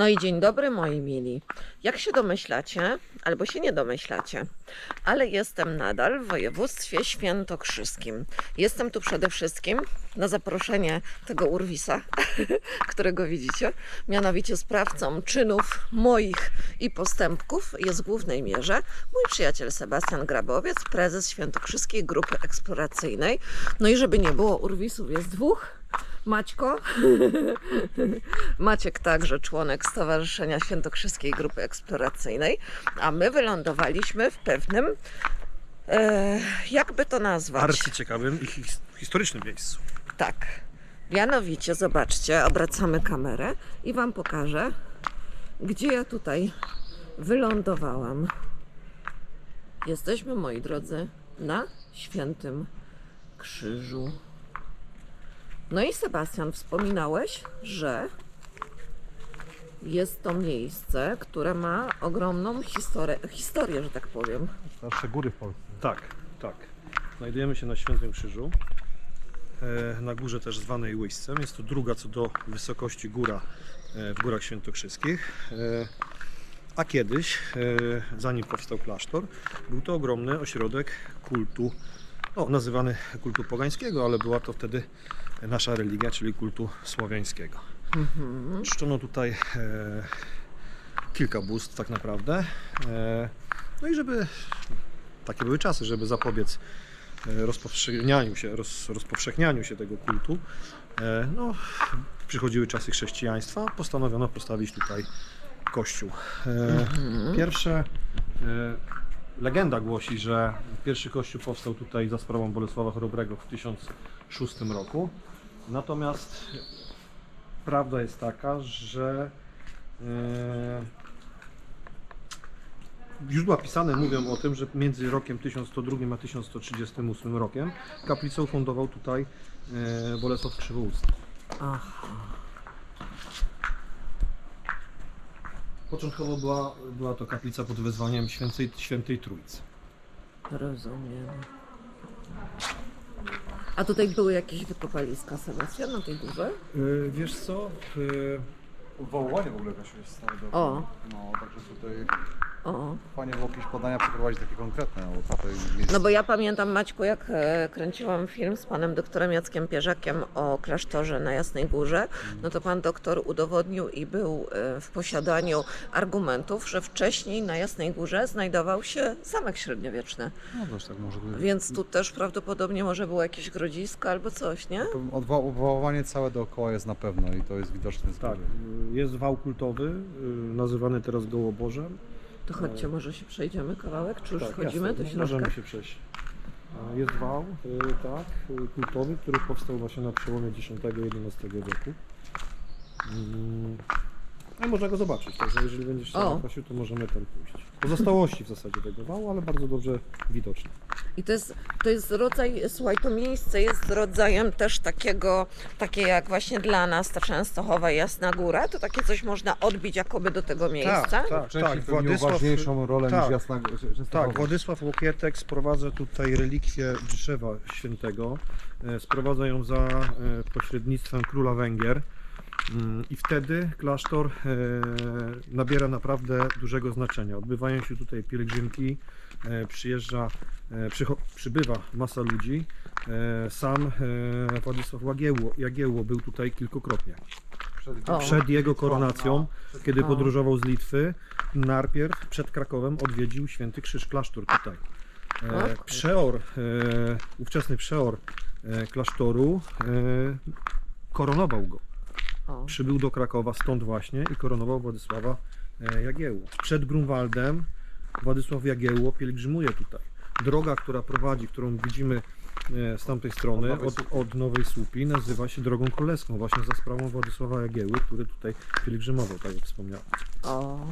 No i dzień dobry moi mili. Jak się domyślacie, albo się nie domyślacie, ale jestem nadal w województwie świętokrzyskim. Jestem tu przede wszystkim na zaproszenie tego urwisa, którego widzicie. Mianowicie sprawcą czynów moich i postępków jest w głównej mierze mój przyjaciel Sebastian Grabowiec, prezes Świętokrzyskiej Grupy Eksploracyjnej. No i żeby nie było urwisów, jest dwóch. Maćko, Maciek także członek Stowarzyszenia Świętokrzyskiej Grupy Eksploracyjnej, a my wylądowaliśmy w pewnym, e, jakby to nazwać? arcyciekawym i his- historycznym miejscu. Tak. Mianowicie, zobaczcie, obracamy kamerę i Wam pokażę, gdzie ja tutaj wylądowałam. Jesteśmy, moi drodzy, na Świętym Krzyżu. No i Sebastian, wspominałeś, że jest to miejsce, które ma ogromną historię, historię że tak powiem. Starsze góry w Polsce. Tak, tak. Znajdujemy się na Świętym Krzyżu. e, Na górze też zwanej Łyścem. Jest to druga co do wysokości góra e, w Górach Świętokrzyskich. E, A kiedyś, zanim powstał klasztor, był to ogromny ośrodek kultu, no, nazywany kultu pogańskiego, ale była to wtedy nasza religia, czyli kultu słowiańskiego. Czczono tutaj e, kilka bóstw tak naprawdę. E, no i żeby takie były czasy, żeby zapobiec e, rozpowszechnianiu się, roz, rozpowszechnianiu się tego kultu, e, no, przychodziły czasy chrześcijaństwa, postanowiono postawić tutaj kościół. E, Pierwsze, e, legenda głosi, że pierwszy kościół powstał tutaj za sprawą Bolesława Chrobrego w 1006 roku, natomiast prawda jest taka, że e, źródła pisane mówią o tym, że między rokiem 1102 a 1138 rokiem kaplicę ufundował tutaj e, Bolesław Krzywousty. Aha. Początkowo była, była to kaplica pod wezwaniem Świętej, Świętej Trójcy. Rozumiem. A tutaj były jakieś wykopaliska, Sebastian, na tej górze? E, wiesz co? E, Wołowanie w ogóle jakaś jest stare. O. No, także tutaj O. fajnie było jakieś badania przeprowadzić takie konkretne, bo tutaj jest... No bo ja pamiętam, Maćku, jak e, kręciłam film z panem doktorem Jackiem Pierzakiem o klasztorze na Jasnej Górze, no to pan doktor udowodnił i był e, w posiadaniu argumentów, że wcześniej na Jasnej Górze znajdował się zamek średniowieczny. No też tak może być. Więc tu też prawdopodobnie może było jakieś grodzisko albo coś, nie? Odwo- Odwoływanie całe dookoła jest na pewno i to jest widoczne z tak, góry. e, jest wał kultowy, e, nazywany teraz Gołobożem. To chodźcie, może się przejdziemy kawałek, czy już Tak, wchodzimy jasne, do środka? Możemy się przejść. E, Jest wał, e, tak, e, kultowy, który powstał właśnie na przełomie X i XI wieku. Mm, No i można go zobaczyć, także jeżeli będziesz się O. zaprosił, to możemy tam pójść. Pozostałości w zasadzie tego wału, ale bardzo dobrze widoczne. I to jest, to jest rodzaj, słuchaj, to miejsce jest rodzajem też takiego, takie jak właśnie dla nas ta Częstochowa i Jasna Góra, to takie coś można odbić jakoby do tego miejsca. tak, Wcześniej tak. pełnił Władysław, ważniejszą rolę tak. niż jasna tak, Władysław Łokietek sprowadza tutaj relikwię drzewa świętego. E, Sprowadza ją za e, pośrednictwem króla Węgier. I wtedy klasztor e, nabiera naprawdę dużego znaczenia. Odbywają się tutaj pielgrzymki, e, przyjeżdża, e, przybywa masa ludzi. Sam Władysław Jagiełło, Jagiełło był tutaj kilkukrotnie. O. Przed jego koronacją, kiedy podróżował z Litwy, najpierw przed Krakowem odwiedził Święty Krzyż klasztor tutaj. Przeor, ówczesny przeor klasztoru koronował go. O. Przybył do Krakowa stąd właśnie i koronował Władysława e, Jagiełło. Przed Grunwaldem Władysław Jagiełło pielgrzymuje tutaj. Droga, która prowadzi, którą widzimy e, z tamtej strony, Od Nowej od, Nowej Słupi, nazywa się Drogą Królewską, właśnie za sprawą Władysława Jagiełły, który tutaj pielgrzymował, tak jak wspomniałem. o.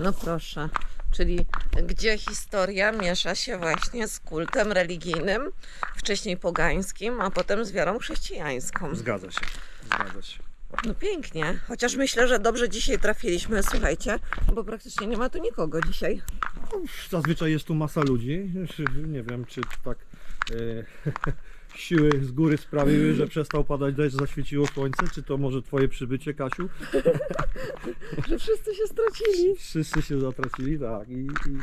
No proszę. Czyli gdzie historia miesza się właśnie z kultem religijnym, wcześniej pogańskim, a potem z wiarą chrześcijańską. Zgadza się, zgadza się. No pięknie, chociaż myślę, że dobrze dzisiaj trafiliśmy, słuchajcie, bo praktycznie nie ma tu nikogo dzisiaj. Zazwyczaj jest tu masa ludzi. Nie wiem, czy tak e, siły z góry sprawiły, że przestał padać deszcz, zaświeciło słońce? Czy to może twoje przybycie, Kasiu? Że wszyscy się stracili. Wszyscy się zatracili, tak. I, i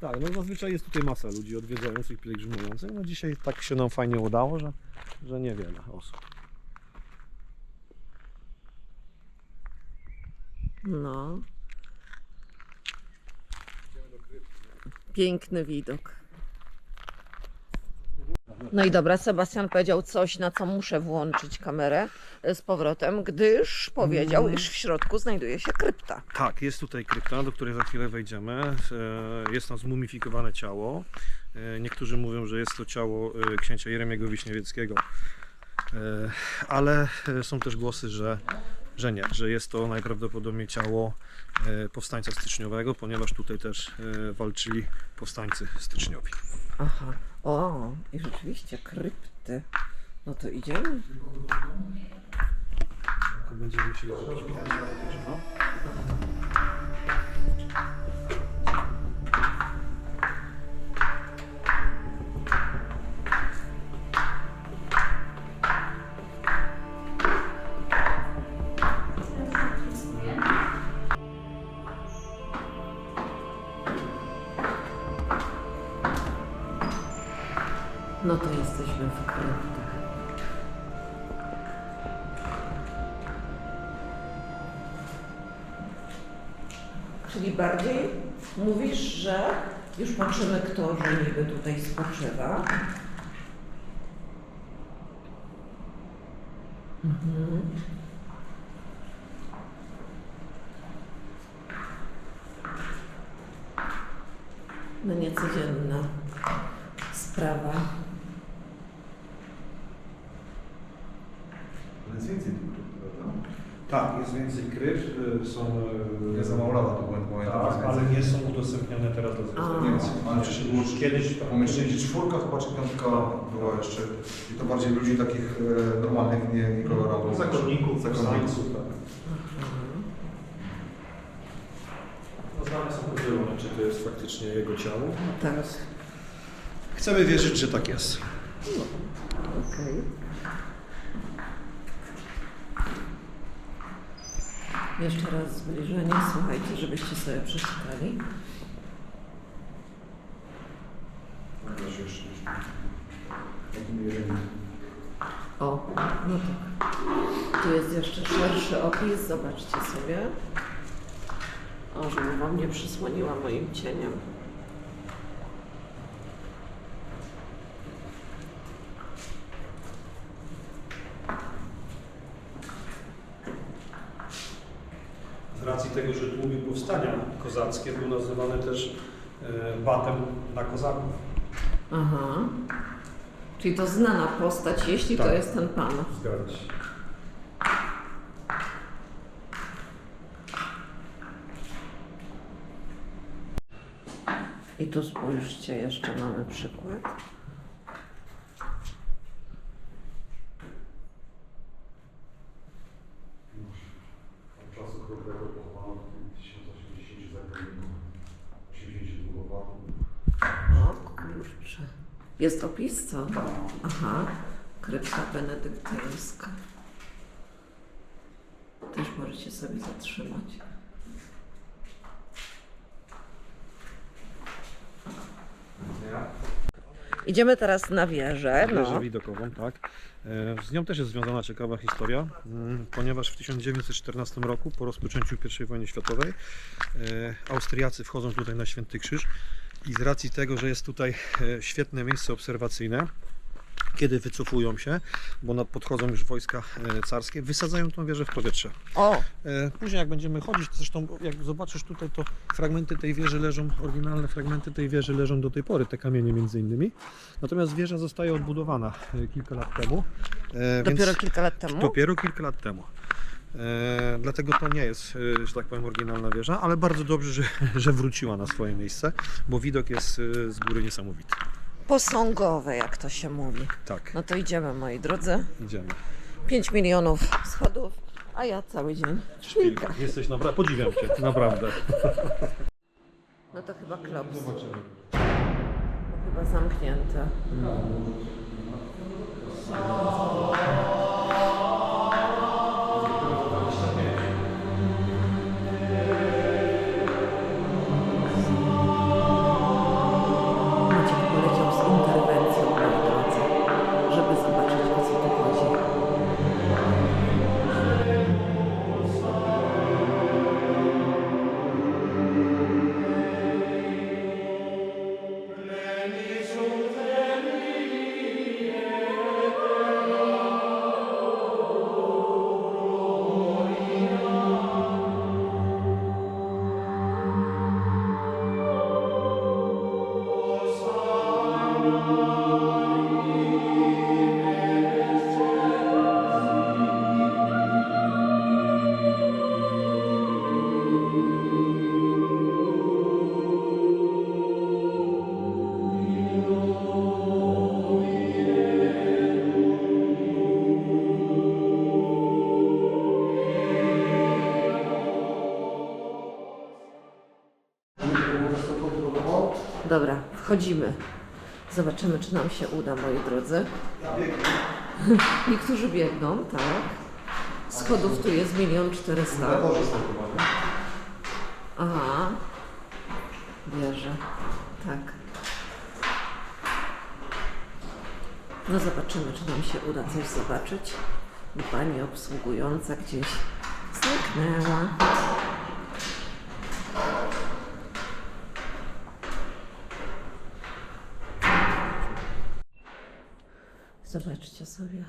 tak, no zazwyczaj jest tutaj masa ludzi odwiedzających, pielgrzymujących. No dzisiaj tak się nam fajnie udało, że, że niewiele osób. No. Piękny widok. No i dobra, Sebastian powiedział coś, na co muszę włączyć kamerę z powrotem, gdyż powiedział, iż w środku znajduje się krypta. Tak, jest tutaj krypta, do której za chwilę wejdziemy. E, Jest tam zmumifikowane ciało. E, Niektórzy mówią, że jest to ciało e, księcia Jeremiego Wiśniewieckiego. Ale są też głosy, że, że nie, że jest to najprawdopodobniej ciało e, powstańca styczniowego, ponieważ tutaj też e, walczyli powstańcy styczniowi. Aha. O, i rzeczywiście krypty. No to idziemy. Będziemy musieli No bardziej mówisz, że już patrzymy, kto że niby tutaj spoczywa. Mhm. No niecodzienna sprawa. Ale jest więcej tych krypt, prawda? Tak, jest więcej krypt, y, są... y, Ja za mało lata to byłem, pamiętam. Tak, jest ale nie są udostępniane teraz dla. Więcej. Ale przecież było Kiedyś Pomiędzy czwórka, chyba czy piątka była jeszcze. I to bardziej ludzi takich e, normalnych, nie, nie kolorowych. zakonników, Zakonników. powstańców. tak. No, Znane są podzielone, czy to jest faktycznie jego ciało. Teraz. Chcemy wierzyć, że tak jest. Okej. Jeszcze raz zbliżenie, słuchajcie, żebyście sobie przeczytali. O, no tak. Tu jest jeszcze szerszy opis, zobaczcie sobie. O, żeby wam nie przysłoniła moim cieniem. Z racji tego, że tłumił powstania kozackie, był nazywany też e, batem na kozaków. Aha. Czyli to znana postać, jeśli to Tak. jest ten pan. Zgadza się. I tu spójrzcie, jeszcze mamy przykład. Od czasu Królewego pochowano 1080 zakonników. 82 władów. O kurczę. Jest opis, co? Aha. Krypta benedyktyńska. Też możecie sobie zatrzymać. Idziemy teraz na wieżę. Wieżę No. widokową, tak. E, Z nią też jest związana ciekawa historia, mm, ponieważ w 1914 roku, po rozpoczęciu I wojny światowej, e, Austriacy wchodzą tutaj na Święty Krzyż i z racji tego, że jest tutaj e, świetne miejsce obserwacyjne, kiedy wycofują się, bo nad podchodzą już wojska e, carskie, wysadzają tą wieżę w powietrze. O, E, Później jak będziemy chodzić, to zresztą jak zobaczysz tutaj, to fragmenty tej wieży leżą, oryginalne fragmenty tej wieży leżą do tej pory, te kamienie między innymi. Natomiast wieża zostaje odbudowana kilka lat temu. dopiero kilka lat temu? dopiero kilka lat temu. E, dlatego to nie jest, e, że tak powiem, oryginalna wieża, ale bardzo dobrze, że, że wróciła na swoje miejsce, bo widok jest e, z góry niesamowity. Posągowe, jak to się mówi. Tak, No to idziemy, moi drodzy. idziemy. 5 milionów schodów, a ja cały dzień w szpilkach. Jesteś naprawdę, podziwiam Cię, naprawdę. No to chyba klops. Bo chyba zamknięte. Dobra, wchodzimy. Zobaczymy, czy nam się uda, moi drodzy. Niektórzy biegną, tak. Schodów tu jest milion czterysta. Aha. Wierzę. Tak. No zobaczymy, czy nam się uda coś zobaczyć. Pani obsługująca gdzieś zniknęła. Zobaczcie sobie.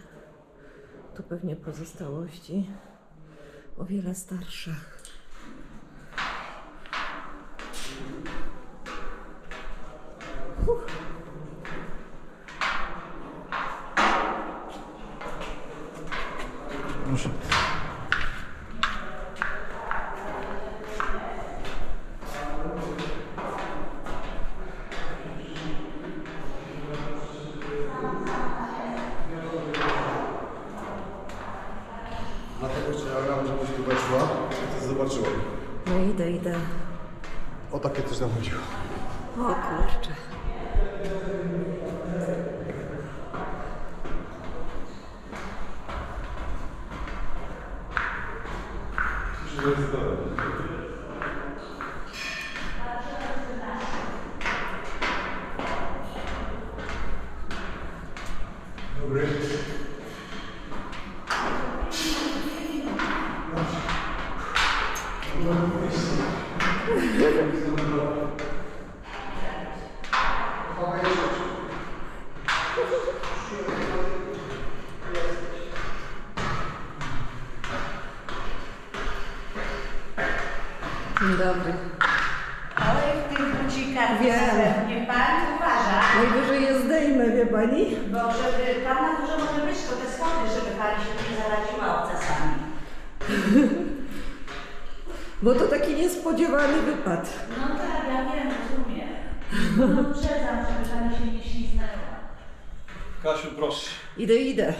Tu pewnie pozostałości o wiele starsze. Huh. Proszę. Dlatego chciałem, żebyś tu weszła i to zobaczyła. No idę, idę. O takie coś nam chodziło. O kurczę. Dobry. どうぞ。Wypad. No tak, ja wiem, rozumiem. No uprzedzam, żeby pani się nie śliznęła. Kasiu, proszę. Idę, idę.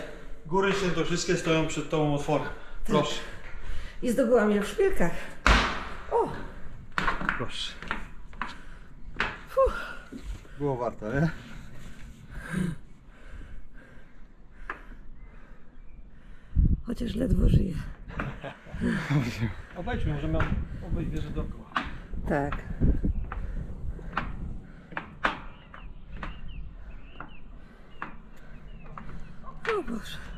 Góry świętokrzyskie stoją przed tą otworem. Proszę. I zdobyłam je w szpilkach. O, Proszę. Było warto, nie? chociaż ledwo żyję. Obejdźmy, możemy obejść wieżę dookoła. Tak. O Boże.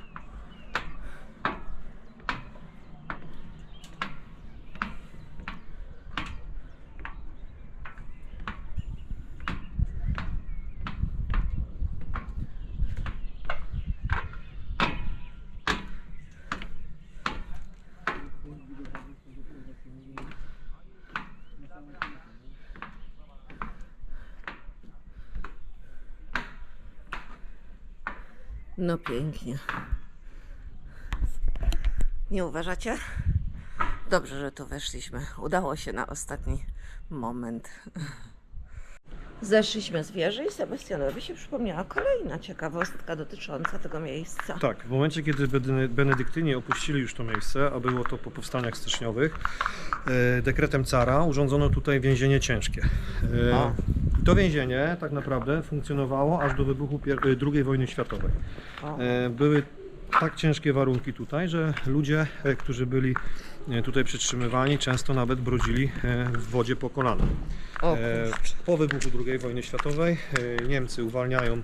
No pięknie. Nie uważacie? Dobrze, że tu weszliśmy. Udało się na ostatni moment. Zeszliśmy z wieży i Sebastianowi się przypomniała kolejna ciekawostka dotycząca tego miejsca. Tak, w momencie kiedy Bene- Benedyktyni opuścili już to miejsce, a było to po powstaniach styczniowych, e, dekretem cara urządzono tutaj więzienie ciężkie. E, O. To więzienie tak naprawdę funkcjonowało aż do wybuchu pier- y, II wojny światowej. E, Były tak ciężkie warunki tutaj, że ludzie, e, którzy byli e, tutaj przytrzymywani, często nawet brodzili w wodzie po kolana. Po wybuchu II wojny światowej Niemcy uwalniają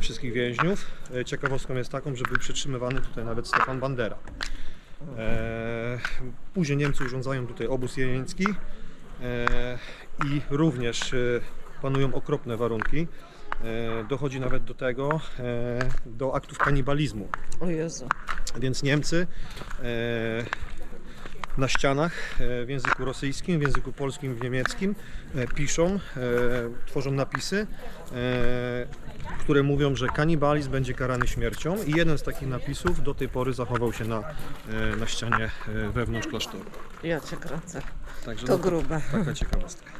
wszystkich więźniów. Ciekawostką jest taką, że był przytrzymywany tutaj nawet Stefan Bandera. Później Niemcy urządzają tutaj obóz jenieński i również panują okropne warunki. E, Dochodzi nawet do tego, e, do aktów kanibalizmu. o Jezu. Więc Niemcy e, na ścianach w języku rosyjskim, w języku polskim, w niemieckim piszą, tworzą napisy, które mówią, że kanibalizm będzie karany śmiercią i jeden z takich napisów do tej pory zachował się na, na ścianie wewnątrz klasztoru. Ja cię kręcę. Także To no, grube. taka ciekawostka.